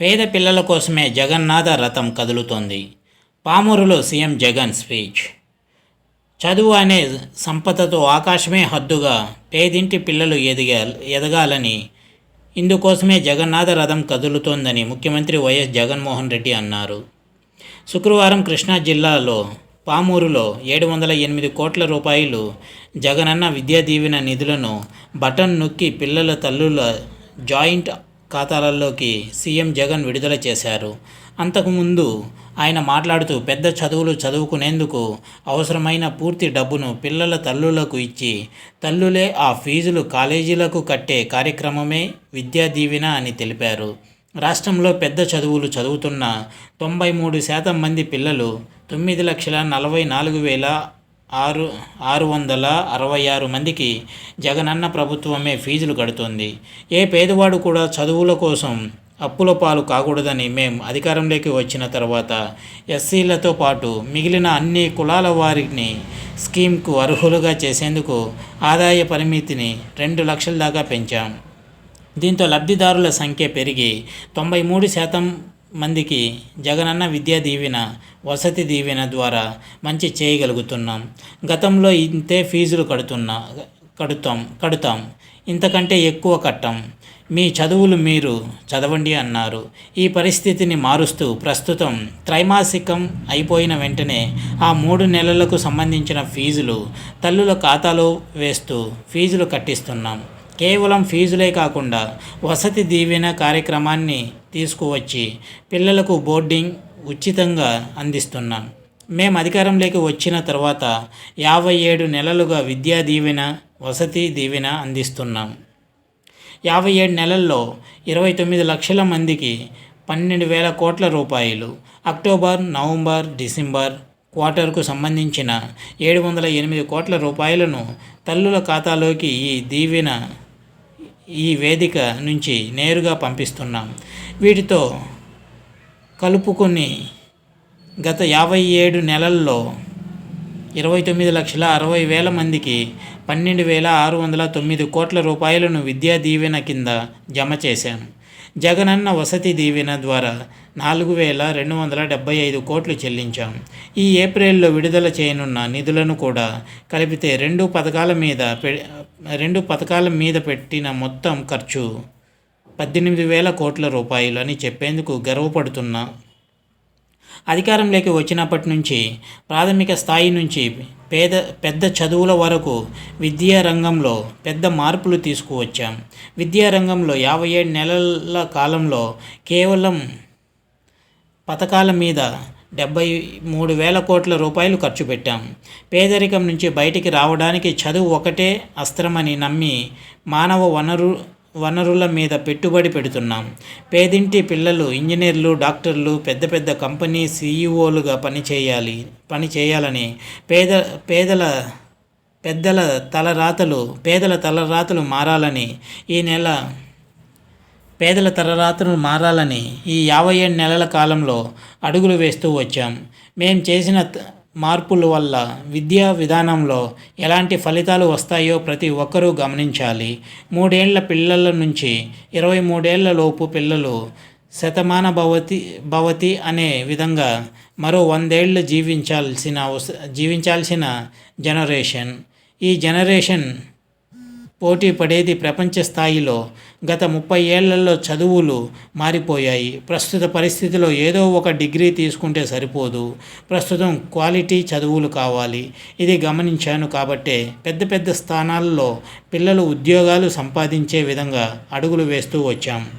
పేద పిల్లల కోసమే జగన్నాథ రథం కదులుతోంది. పామూరులో సీఎం జగన్ స్పీచ్. చదువు అనే సంపదతో ఆకాశమే హద్దుగా పేదింటి పిల్లలు ఎదిగా ఎదగాలని ఇందుకోసమే జగన్నాథ రథం కదులుతోందని ముఖ్యమంత్రి వైఎస్ జగన్మోహన్ రెడ్డి అన్నారు. శుక్రవారం కృష్ణా జిల్లాలో పామూరులో ఏడు వందల ఎనిమిది కోట్ల రూపాయలు జగనన్న విద్యా దీవెన నిధులను బటన్ నొక్కి పిల్లల తల్లుల జాయింట్ ఖాతాలలోకి సీఎం జగన్ విడుదల చేశారు. అంతకుముందు ఆయన మాట్లాడుతూ పెద్ద చదువులు చదువుకునేందుకు అవసరమైన పూర్తి డబ్బును పిల్లల తల్లులకు ఇచ్చి తల్లులే ఆ ఫీజులు కాలేజీలకు కట్టే కార్యక్రమమే విద్యా దీవెన అని తెలిపారు. రాష్ట్రంలో పెద్ద చదువులు చదువుతున్న తొంభై మూడు శాతం మంది పిల్లలు తొమ్మిది లక్షల నలభై నాలుగు వేల ఆరు ఆరు వందల అరవై ఆరు మందికి జగనన్న ప్రభుత్వమే ఫీజులు కడుతోంది. ఏ పేదవాడు కూడా చదువుల కోసం అప్పుల పాలు కాకూడదని మేం అధికారంలోకి వచ్చిన తర్వాత ఎస్సీలతో పాటు మిగిలిన అన్ని కులాల వారిని స్కీమ్కు అర్హులుగా చేసేందుకు ఆదాయ పరిమితిని రెండు లక్షల దాకా పెంచాం. దీంతో లబ్ధిదారుల సంఖ్య పెరిగి తొంభై మూడు శాతం మందికి జగనన్న విద్యా దీవెన వసతి దీవెన ద్వారా మంచి చేయగలుగుతున్నాం. గతంలో ఇంతే ఫీజులు కడుతున్నా కడుతాం కడుతాం. ఇంతకంటే ఎక్కువ కట్టం. మీ చదువులు మీరు చదవండి అన్నారు. ఈ పరిస్థితిని మారుస్తూ ప్రస్తుతం త్రైమాసికం అయిపోయిన వెంటనే ఆ మూడు నెలలకు సంబంధించిన ఫీజులు తల్లుల ఖాతాలో వేస్తూ ఫీజులు కట్టిస్తున్నాం. కేవలం ఫీజులే కాకుండా వసతి దీవెన కార్యక్రమాన్ని తీసుకువచ్చి పిల్లలకు బోర్డింగ్ ఉచితంగా అందిస్తున్నాం. మేము అధికారంలోకి వచ్చిన తర్వాత యాభై ఏడు నెలలుగా విద్యా దీవెన వసతి దీవెన అందిస్తున్నాం. యాభై ఏడు నెలల్లో ఇరవై తొమ్మిది లక్షల మందికి పన్నెండు వేల కోట్ల రూపాయలు అక్టోబర్ నవంబర్ డిసెంబర్ క్వార్టర్కు సంబంధించిన ఏడు వందల ఎనిమిది కోట్ల రూపాయలను తల్లుల ఖాతాలోకి ఈ దీవెన ఈ వేదిక నుంచి నేరుగా పంపిస్తున్నాం. వీటితో కలుపుకొని గత యాభై ఏడు నెలల్లో ఇరవై తొమ్మిది లక్షల అరవై వేల మందికి పన్నెండు వేల ఆరు వందల తొమ్మిది కోట్ల రూపాయలను విద్యా దీవెన కింద జమ చేశాం జగనన్న వసతి దీవెన ద్వారా నాలుగు వేల రెండు వందల డెబ్బై ఐదు కోట్లు చెల్లించాం. ఈ ఏప్రిల్లో విడుదల చేయనున్న నిధులను కూడా కలిపితే రెండు పథకాల మీద పె రెండు పథకాల మీద పెట్టిన మొత్తం ఖర్చు పద్దెనిమిది వేల కోట్ల రూపాయలు అని చెప్పేందుకు గర్వపడుతున్నా అధికారంలోకి వచ్చినప్పటి నుంచి ప్రాథమిక స్థాయి నుంచి పేద పెద్ద చదువుల వరకు విద్యా రంగంలో పెద్ద మార్పులు తీసుకువచ్చాం. విద్యారంగంలో యాభై ఏడు నెలల కాలంలో కేవలం పథకాల మీద డెబ్బై మూడు వేల కోట్ల రూపాయలు ఖర్చు పెట్టాం. పేదరికం నుంచి బయటికి రావడానికి చదువు ఒకటే అస్త్రమని నమ్మి మానవ వనరు వనరుల మీద పెట్టుబడి పెడుతున్నాం. పేదింటి పిల్లలు ఇంజనీర్లు డాక్టర్లు పెద్ద పెద్ద కంపెనీ సీఈఓలుగా పనిచేయాలి పని చేయాలని పేద పేదల పెద్దల తలరాతలు పేదల తలరాతలు మారాలని ఈ నెల పేదల తలరాతలు మారాలని ఈ యాభై ఏడు నెలల కాలంలో అడుగులు వేస్తూ వచ్చాం. మేం చేసిన మార్పుల వల్ల విద్యా విధానంలో ఎలాంటి ఫలితాలు వస్తాయో ప్రతి ఒక్కరూ గమనించాలి. మూడేళ్ళ పిల్లల నుంచి ఇరవై మూడేళ్ళ లోపు పిల్లలు శతమాన భవతి భవతి అనే విధంగా మరో వందేళ్ళు జీవించాల్సిన అవస- జీవించాల్సిన జనరేషన్. ఈ జనరేషన్ పోటీ పడేది ప్రపంచ స్థాయిలో. గత ముప్పై ఏళ్ళలో చదువులు మారిపోయాయి. ప్రస్తుత పరిస్థితిలో ఏదో ఒక డిగ్రీ తీసుకుంటే సరిపోదు. ప్రస్తుతం క్వాలిటీ చదువులు కావాలి. ఇది గమనించాను కాబట్టే పెద్ద పెద్ద స్థానాల్లో పిల్లలు ఉద్యోగాలు సంపాదించే విధంగా అడుగులు వేస్తూ వచ్చాం.